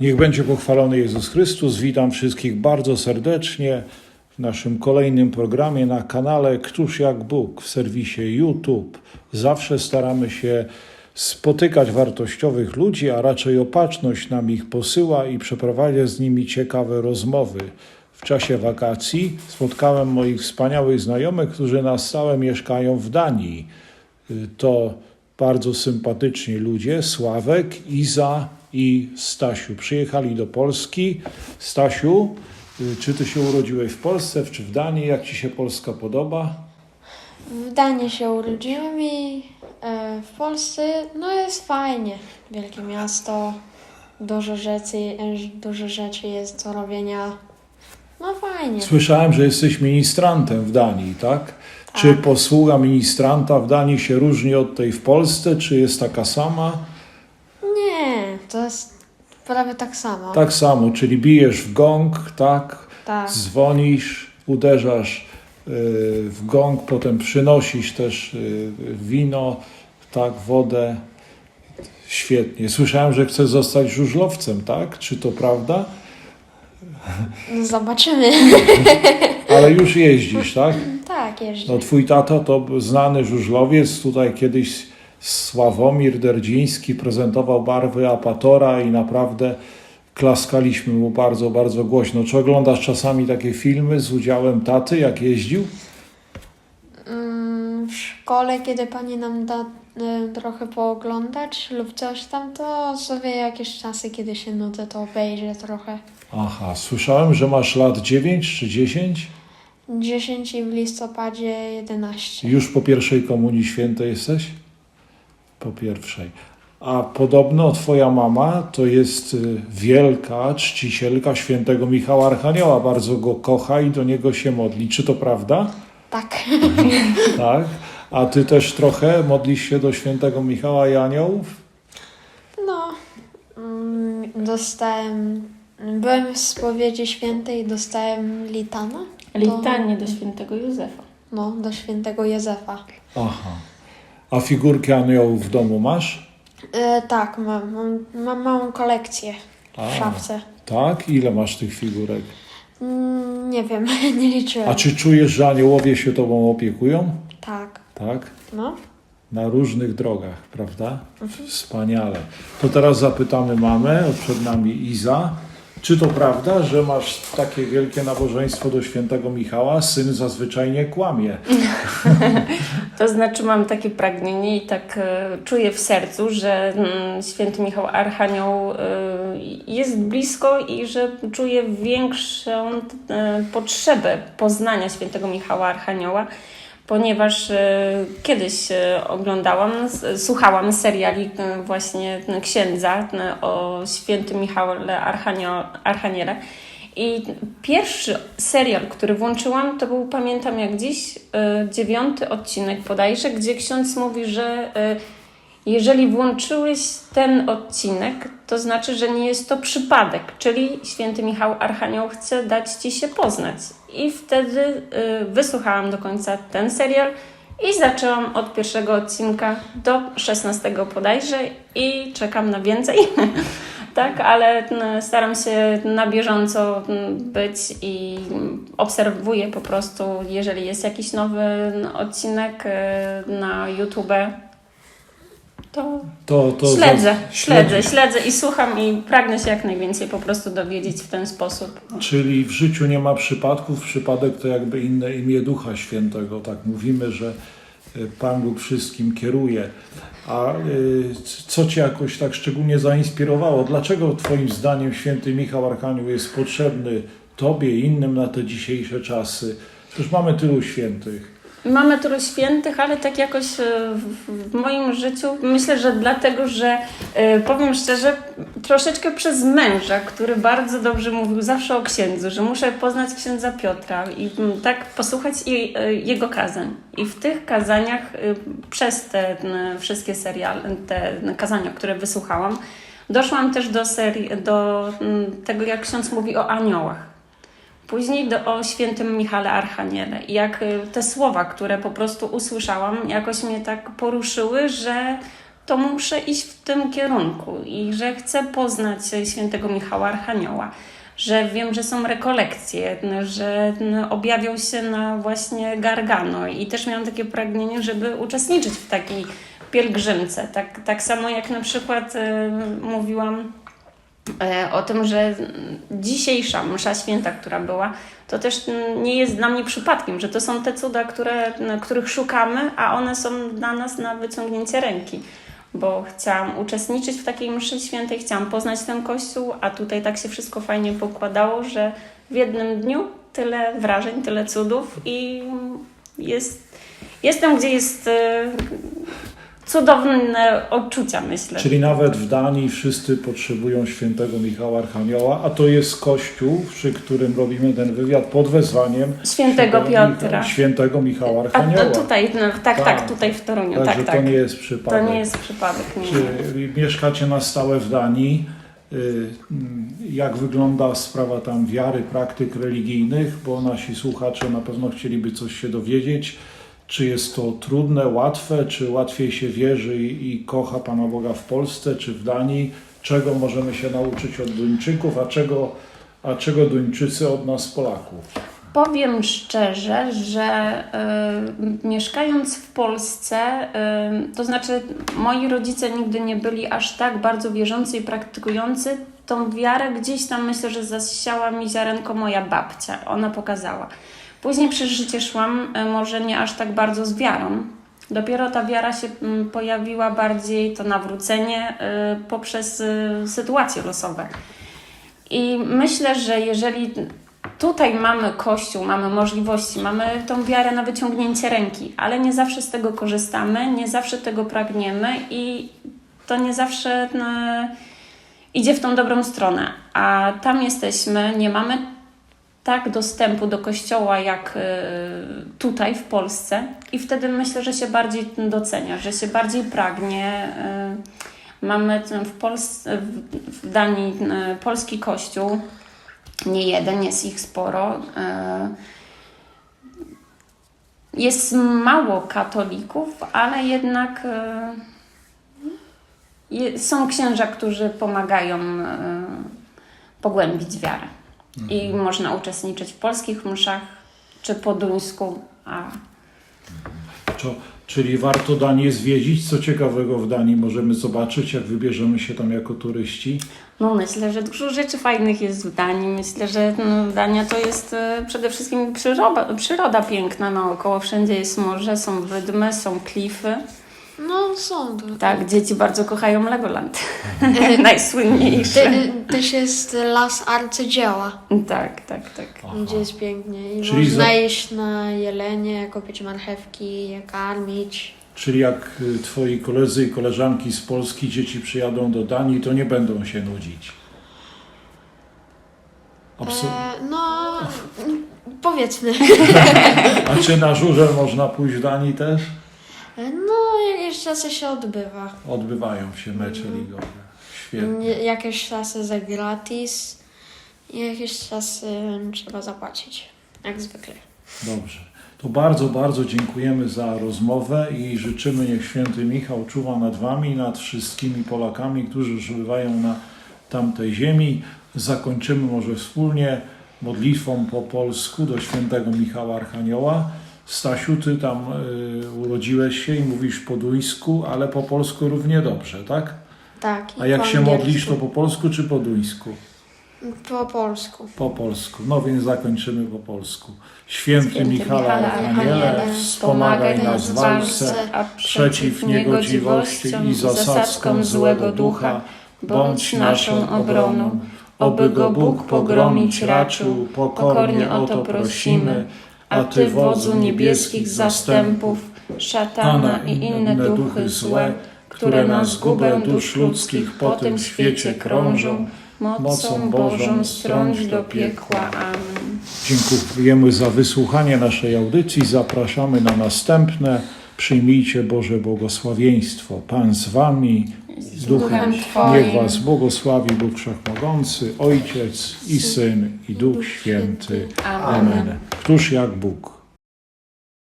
Niech będzie pochwalony Jezus Chrystus. Witam wszystkich bardzo serdecznie w naszym kolejnym programie na kanale Któż jak Bóg w serwisie YouTube. Zawsze staramy się spotykać wartościowych ludzi, a raczej opatrzność nam ich posyła i przeprowadzać z nimi ciekawe rozmowy. W czasie wakacji spotkałem moich wspaniałych znajomych, którzy na stałe mieszkają w Danii. Y, To bardzo sympatyczni ludzie, Sławek, Iza i Stasiu. Przyjechali do Polski. Stasiu, y, czy ty się urodziłeś w Polsce, czy w Danii? Jak ci się Polska podoba? W Danii się urodziłem i e, w Polsce no jest fajnie. Wielkie miasto, dużo rzeczy, e, dużo rzeczy jest do robienia. No fajnie. Słyszałem, że jesteś ministrantem w Danii, tak? Czy posługa ministranta w Danii się różni od tej w Polsce, czy jest taka sama? To jest prawie tak samo. Tak samo, czyli bijesz w gong, tak? Tak. Dzwonisz, uderzasz y, w gong, potem przynosisz też y, wino, tak, wodę. Świetnie. Słyszałem, że chcesz zostać żużlowcem, tak? Czy to prawda? No zobaczymy. Ale już jeździsz, tak? tak, jeżdżę. No twój tato to znany żużlowiec, tutaj kiedyś Sławomir Derdziński prezentował barwy Apatora i naprawdę klaskaliśmy mu bardzo, bardzo głośno. Czy oglądasz czasami takie filmy z udziałem taty, jak jeździł? Mm, w szkole, kiedy pani nam da e, trochę pooglądać lub coś tam, to sobie jakieś czasy, kiedy się nudzę, to obejrzę trochę. Aha, słyszałem, że masz lat 9 czy 10? 10 i w listopadzie 11. Już po pierwszej komunii świętej jesteś? Po pierwszej. A podobno twoja mama to jest y, wielka czcicielka świętego Michała Archanioła. Bardzo go kocha i do niego się modli. Czy to prawda? Tak. Tak. A ty też trochę modlisz się do świętego Michała i aniołów? No, mm, dostałem, byłem w spowiedzi świętej i dostałem litana. Litanie do świętego Józefa. No, do świętego Józefa. Aha. A figurki aniołów w domu masz? E, tak, mam, mam, mam małą kolekcję A. w szafce. Tak? Ile masz tych figurek? Mm, nie wiem, nie liczyłem. A czy czujesz, że aniołowie się tobą opiekują? Tak, Tak? no. Na różnych drogach, prawda? Wspaniale. To teraz zapytamy mamę, przed nami Iza. Czy to prawda, że masz takie wielkie nabożeństwo do świętego Michała? Syn zazwyczaj nie kłamie. To znaczy mam takie pragnienie i tak e, czuję w sercu, że mm, święty Michał Archanioł e, jest blisko i że czuję większą e, potrzebę poznania świętego Michała Archanioła, ponieważ e, kiedyś e, oglądałam, słuchałam seriali e, właśnie księdza o świętym Michale Archanio, Archaniele. I pierwszy serial, który włączyłam, to był, pamiętam jak dziś, dziewiąty odcinek bodajże, gdzie ksiądz mówi, że jeżeli włączyłeś ten odcinek, to znaczy, że nie jest to przypadek, czyli święty Michał Archanioł chce dać ci się poznać. I wtedy y, wysłuchałam do końca ten serial i zaczęłam od pierwszego odcinka do szesnastego bodajże i czekam na więcej. Tak, ale mm, staram się na bieżąco mm, być i obserwuję po prostu, jeżeli jest jakiś nowy odcinek y, na YouTube, to To, to śledzę, za- śledzę, śledzę i słucham i pragnę się jak najwięcej po prostu dowiedzieć w ten sposób. Czyli w życiu nie ma przypadków. Przypadek to jakby inne imię Ducha Świętego. Tak mówimy, że y, Pan Bóg wszystkim kieruje. A y, co Cię jakoś tak szczególnie zainspirowało? Dlaczego Twoim zdaniem święty Michał Archanioł jest potrzebny Tobie i innym na te dzisiejsze czasy? Przecież mamy tylu świętych. Mamy tylu świętych, ale tak jakoś e, w, moim życiu myślę, że dlatego, że e, powiem szczerze, troszeczkę przez męża, który bardzo dobrze mówił zawsze o księdzu, że muszę poznać księdza Piotra i tak posłuchać e, jego kazań. I w tych kazaniach, przez te wszystkie seriale, te kazania, które wysłuchałam, doszłam też do, serii, do tego, jak ksiądz mówi o aniołach. Później do, o świętym Michale Archaniele. I jak y, te słowa, które po prostu usłyszałam, jakoś mnie tak poruszyły, że to muszę iść w tym kierunku i że chcę poznać świętego Michała Archanioła, że wiem, że są rekolekcje, że objawiał się na właśnie Gargano i też miałam takie pragnienie, żeby uczestniczyć w takiej pielgrzymce. Tak, tak samo jak na przykład e, mówiłam o tym, że dzisiejsza msza święta, która była, to też nie jest dla mnie przypadkiem, że to są te cuda, które, których szukamy, a one są dla nas na wyciągnięcie ręki. Bo chciałam uczestniczyć w takiej mszy świętej, chciałam poznać ten kościół, a tutaj tak się wszystko fajnie pokładało, że w jednym dniu tyle wrażeń, tyle cudów i jest, jestem, gdzie jest e, cudowne odczucia, myślę. Czyli nawet w Danii wszyscy potrzebują świętego Michała Archanioła, a to jest kościół, przy którym robimy ten wywiad pod wezwaniem Świętego Piotra. Micha- świętego Michała A Archanioła. to tutaj, no, tak, tak, Tak. tutaj w Toruniu, Także tak, to tak. nie jest To przypadek. nie jest przypadek. Nie. Czy mieszkacie na stałe w Danii? Y, mm, Jak wygląda sprawa tam wiary, praktyk religijnych? Bo nasi słuchacze na pewno chcieliby coś się dowiedzieć. Czy jest to trudne, łatwe, czy łatwiej się wierzy i, i kocha Pana Boga w Polsce, czy w Danii? Czego możemy się nauczyć od Duńczyków, a czego, a czego Duńczycy od nas, Polaków? Powiem szczerze, że y, mieszkając w Polsce, y, to znaczy moi rodzice nigdy nie byli aż tak bardzo wierzący i praktykujący. Tą wiarę gdzieś tam myślę, że zasiała mi ziarenko moja babcia. Ona pokazała. Później przez życie szłam y, może nie aż tak bardzo z wiarą. Dopiero ta wiara się mm, pojawiła bardziej, to nawrócenie y, poprzez y, sytuacje losowe. I myślę, że jeżeli tutaj mamy Kościół, mamy możliwości, mamy tą wiarę na wyciągnięcie ręki, ale nie zawsze z tego korzystamy, nie zawsze tego pragniemy i to nie zawsze idzie w tą dobrą stronę. A tam jesteśmy, nie mamy tak dostępu do kościoła jak y, tutaj w Polsce i wtedy myślę, że się bardziej docenia, że się bardziej pragnie. y, Mamy w, Polsce, w- Danii y, polski kościół, nie jeden, jest ich sporo. Jest mało katolików, ale jednak je- są księża, którzy pomagają pogłębić wiarę. I można uczestniczyć w polskich mszach czy po duńsku, a Co, czyli warto Danię zwiedzić? Co ciekawego w Danii możemy zobaczyć, jak wybierzemy się tam jako turyści? No myślę, że dużo rzeczy fajnych jest w Danii. Myślę, że no, Dania to jest e, przede wszystkim przyroda, przyroda piękna naokoło. Wszędzie jest morze, są wydmy, są klify. No, są tutaj. Tak, dzieci bardzo kochają Legoland. Najsłynniejszy. Te, też jest las arcydzieła, Tak, tak, tak. gdzie jest pięknie. I Czyli można za- iść na jelenie, kupić marchewki, je karmić. Czyli jak y, twoi koledzy i koleżanki z Polski, dzieci przyjadą do Danii, to nie będą się nudzić. Absu- E, no, powiedzmy. A czy na żurze można pójść w Danii też? No, jakieś czasy się odbywa. Odbywają się mecze ligowe. Świetnie. Nie, jakieś czasy za gratis i jakieś czasy trzeba zapłacić. Jak zwykle. Dobrze. To bardzo, bardzo dziękujemy za rozmowę i życzymy, niech święty Michał czuwa nad Wami nad wszystkimi Polakami, którzy przebywają na tamtej ziemi. Zakończymy może wspólnie modlitwą po polsku do świętego Michała Archanioła. Stasiu, Ty tam y, urodziłeś się i mówisz po duńsku, ale po polsku równie dobrze, tak? Tak. i A jak po się angielsku. modlisz, to po polsku czy po duńsku? Po polsku. Po polsku. No więc zakończymy po polsku. Święty, Święty Michale wspomagaj nas w walce, a przeciw niegodziwości i zasadzkom złego ducha, bądź naszą obroną. Oby go Bóg pogromić raczył, pokornie o to prosimy, a Ty, wodzu niebieskich zastępów, szatana i inne duchy złe, które na zgubę dusz ludzkich po tym świecie krążą, mocą Bożą strąć do piekła. Amen. Dziękujemy za wysłuchanie naszej audycji. Zapraszamy na następne. Przyjmijcie Boże błogosławieństwo. Pan z Wami, z Duchem. Duchem Twoim. Niech Was błogosławi Bóg Wszechmogący, Ojciec i Syn i Duch Święty. Amen. Amen. Któż jak Bóg?